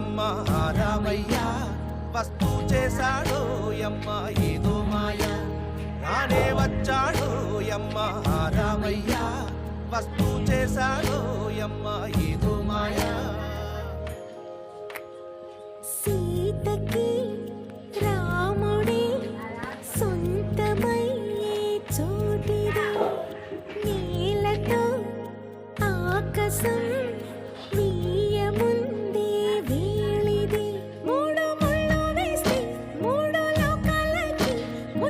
రావయ్యమ్మ రామయ్య వస్తూ చేశాడో యమ్మ ఏదో మాయ. రానే వచ్చాడో యమ్మ రామయ్య వస్తూ చేశాడో యమ్మ ఏదో మాయ. సీతకి రాముడే సొంతమయ్యే చోటిది. నీలతో ఆకాశం